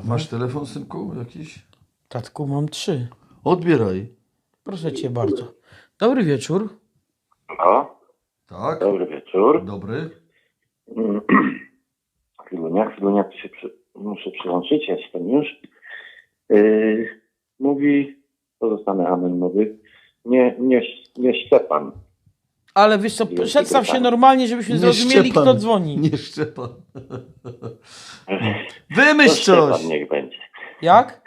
sprawę. Masz telefon, synku, jakiś? Tatku, mam trzy. Odbieraj. Proszę cię bardzo. Dobry wieczór. No, Tak? dobry wieczór. Dobry. Chwilunia, chwilunia, tu się przy, muszę przyłączyć, jestem już. Yy, mówi, pozostanę amen mówi, nie, nie, nie Szczepan. Ale wiesz co, przedstaw się normalnie, żebyśmy zrozumieli, Szczepan. kto dzwoni. Nie Szczepan. Wymyśl To Szczepan coś. niech będzie. Jak?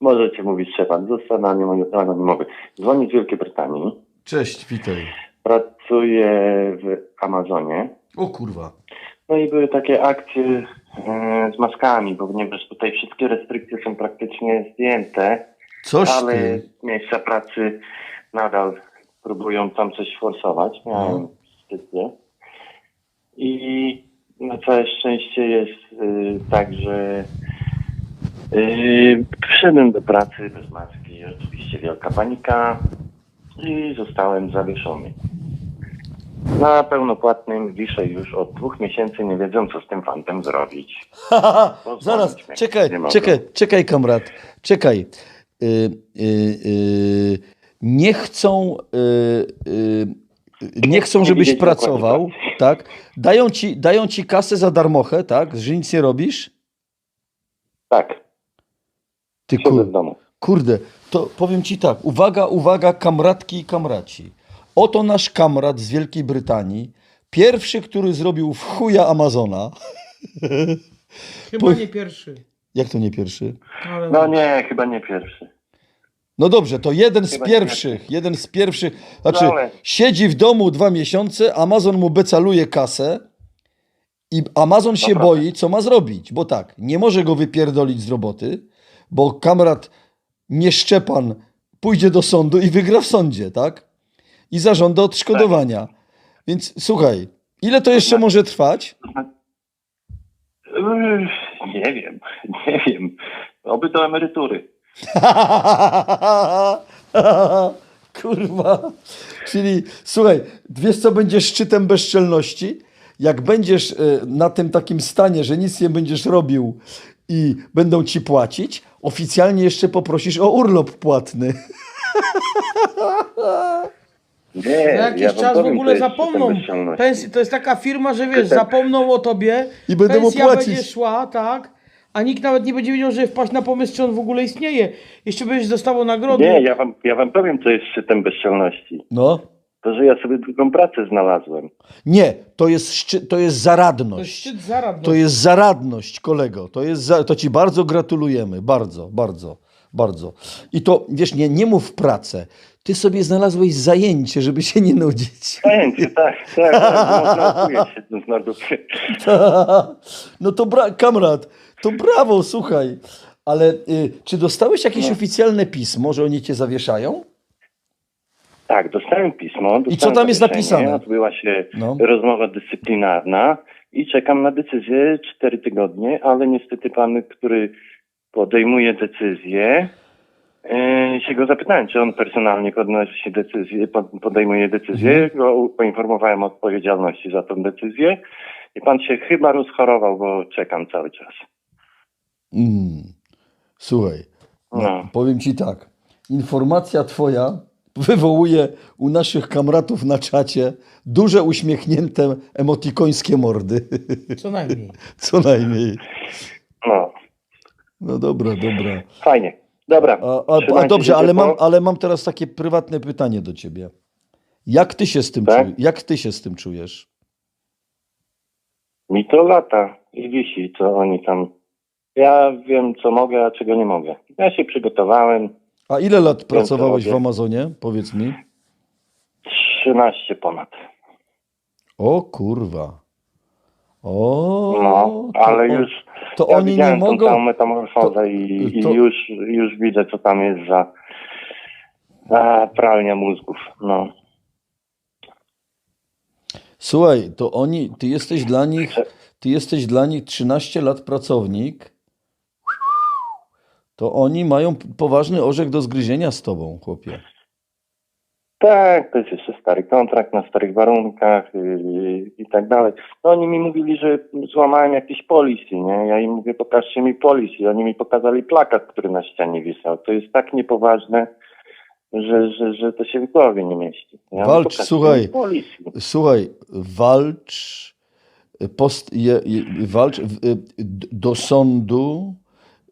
Możecie mówić Szczepan, zostanę anonimowy-. Dzwoni z Wielkiej Brytanii, Cześć, witaj. pracuje w Amazonie. O kurwa. No i były takie akcje e, z maskami, ponieważ tutaj wszystkie restrykcje są praktycznie zdjęte. Coś ale ty. miejsca pracy nadal próbują tam coś forsować. Miałem sytuację. I na całe szczęście jest y, tak, że y, przyszedłem do pracy bez maski. Oczywiście wielka panika i zostałem zawieszony. Na pełnopłatnym wiszę już od dwóch miesięcy, nie wiedzą co z tym fantem zrobić. Pozwolić Zaraz, mnie. czekaj, czekaj, czekaj, kamrat. Czekaj. Y, y, y, nie chcą, y, y, nie chcą, Nie żebyś widzieć pracował, dokładnie. tak? Dają ci, dają ci kasę za darmochę, tak? Że nic nie robisz? Tak, Ty kur, w domu. kurde, to powiem ci tak. Uwaga, uwaga, kamratki i kamraci. Oto nasz kamrat z Wielkiej Brytanii. Pierwszy, który zrobił w chuja Amazona. Chyba Bo- nie pierwszy. Jak to nie pierwszy? No nie, chyba nie pierwszy. No dobrze, to jeden z pierwszych, jeden z pierwszych, znaczy siedzi w domu dwa miesiące, Amazon mu becaluje kasę i Amazon się Dobra. boi, co ma zrobić, bo tak, nie może go wypierdolić z roboty, bo kamrat nie Szczepan pójdzie do sądu i wygra w sądzie, tak? I zażąda odszkodowania. Więc słuchaj, ile to jeszcze może trwać? Yy, Nie wiem, nie wiem. Oby do emerytury. Kurwa. Czyli słuchaj, wiesz co będzie szczytem bezczelności? Jak będziesz e, na tym takim stanie, że nic nie będziesz robił i będą ci płacić, oficjalnie jeszcze poprosisz o urlop płatny. Nie, Za jakiś ja czas w ogóle zapomną. Pensji, to jest taka firma, że wiesz, zapomną o tobie. I będą mu płacić. będzie szła, tak? A nikt nawet nie będzie wiedział, że wpaść na pomysł, czy on w ogóle istnieje. Jeszcze będziesz dostawał nagrody. Nie, ja wam, ja wam powiem, co jest szczytem bezczelności. No. To, że ja sobie drugą pracę znalazłem. Nie, to jest, szczy, to jest To jest zaradność. szczyt zaradny. To jest zaradność, kolego. To, jest za, to ci bardzo gratulujemy. Bardzo, bardzo, bardzo. I to, wiesz, nie, nie mów pracę. Ty sobie znalazłeś zajęcie, żeby się nie nudzić. Zajęcie, tak, tak, tak. Można się na dupie. No to bra- kamrat, to brawo, słuchaj. Ale y, czy dostałeś jakieś No. oficjalne pismo, że oni cię zawieszają? Tak, dostałem pismo. I co dostałem tam jest napisane? Odbyła się No. rozmowa dyscyplinarna i czekam na decyzję cztery tygodnie, ale niestety pan, który podejmuje decyzję, e, się go zapytałem, czy on personalnie podnosi decyzję, pod- podejmuje decyzję. Mhm. Go poinformowałem o odpowiedzialności za tą decyzję i pan się chyba rozchorował, bo czekam cały czas. Mm. Słuchaj, no, No. powiem ci tak. Informacja twoja wywołuje u naszych kamratów na czacie duże uśmiechnięte emotikońskie mordy. Co najmniej. Co najmniej. No, No dobra, dobra. fajnie. Dobra. A, a, a dobrze, ale mam, ale mam teraz takie prywatne pytanie do ciebie. Jak ty się z tym, Tak? jak ty się z tym czujesz? Mi to lata i wisi, co oni tam. Ja wiem, co mogę, a czego nie mogę. Ja się przygotowałem. A ile lat pracowałeś w. Amazonie? Powiedz mi. 13 ponad. O kurwa. O, No, to ale o- już. To ja oni nie tą mogą. całą metamorfozę to- i, to- i już, już widzę, co tam jest za a, pralnia mózgów. No. Słuchaj, to oni, ty jesteś dla nich, ty jesteś dla nich 13 lat pracownik. To oni mają poważny orzech do zgryzienia z tobą, chłopie. Tak, to jest jeszcze stary kontrakt na starych warunkach yy, i tak dalej. No oni mi mówili, że złamałem jakiś policy, nie? Ja im mówię, pokażcie mi policy. Oni mi pokazali plakat, który na ścianie wisał. To jest tak niepoważne, że, że, że to się w głowie nie mieści. Ja Walcz, słuchaj. Słuchaj, walcz, post, je, je, walcz y, do sądu,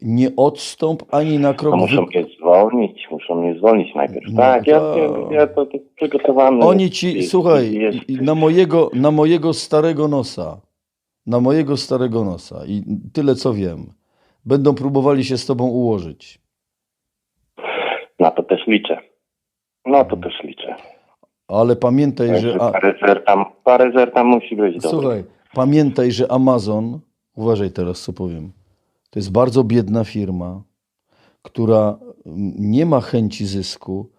nie odstąp ani na krok. No muszą wy- mnie zwolnić, muszą mnie zwolnić najpierw. No tak, ja, to- ja, ja to, to przygotowany. Oni ci, jest- słuchaj, jest- na mojego, na mojego starego nosa, na mojego starego nosa i tyle co wiem, będą próbowali się z tobą ułożyć. Na to też liczę. Na to też liczę. Ale pamiętaj, że... Także A, parę zer tam, parę zer tam musi być. dobry. słuchaj, pamiętaj, że Amazon, uważaj teraz co powiem, to jest bardzo biedna firma, która mm, nie ma chęci zysku,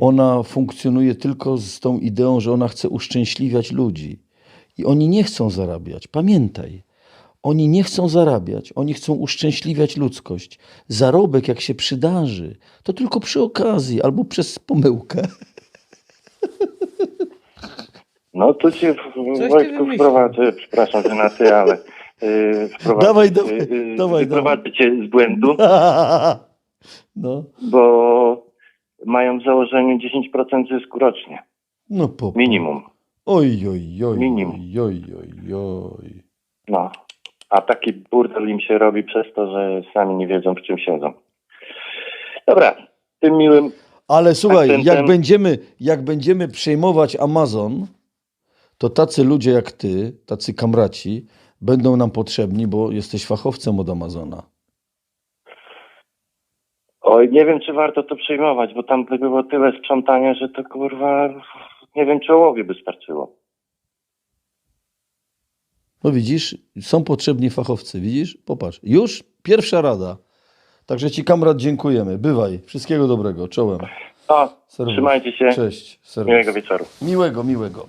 ona funkcjonuje tylko z tą ideą, że ona chce uszczęśliwiać ludzi. I oni nie chcą zarabiać. Pamiętaj, oni nie chcą zarabiać, oni chcą uszczęśliwiać ludzkość. Zarobek, jak się przydarzy, to tylko przy okazji albo przez pomyłkę. No tu cię ty Wojtku wprowadzę, przepraszam, że na ty, ale yy, wprowadzę, Dawaj, dawaj, yy, yy, dawaj, wyprowadzę cię z błędu, No, bo mają w założeniu 10% zysku rocznie. no po. Minimum. Oj, oj, oj, Minimum. oj, oj, oj, oj. No. A taki burdel im się robi przez to, że sami nie wiedzą w czym siedzą. Dobra, tym miłym Ale słuchaj, Akcentem. jak będziemy, jak będziemy przejmować Amazon, to tacy ludzie jak ty, tacy kamraci, będą nam potrzebni, bo jesteś fachowcem od Amazona. Oj, nie wiem, czy warto to przejmować, bo tam by było tyle sprzątania, że to kurwa, nie wiem, czy ołowie by starczyło. No widzisz, są potrzebni fachowcy, widzisz? Popatrz, już pierwsza rada. Także ci kamrat dziękujemy. Bywaj. Wszystkiego dobrego. Czołem. O, trzymajcie się. Cześć. Serwus. Miłego wieczoru. Miłego, miłego.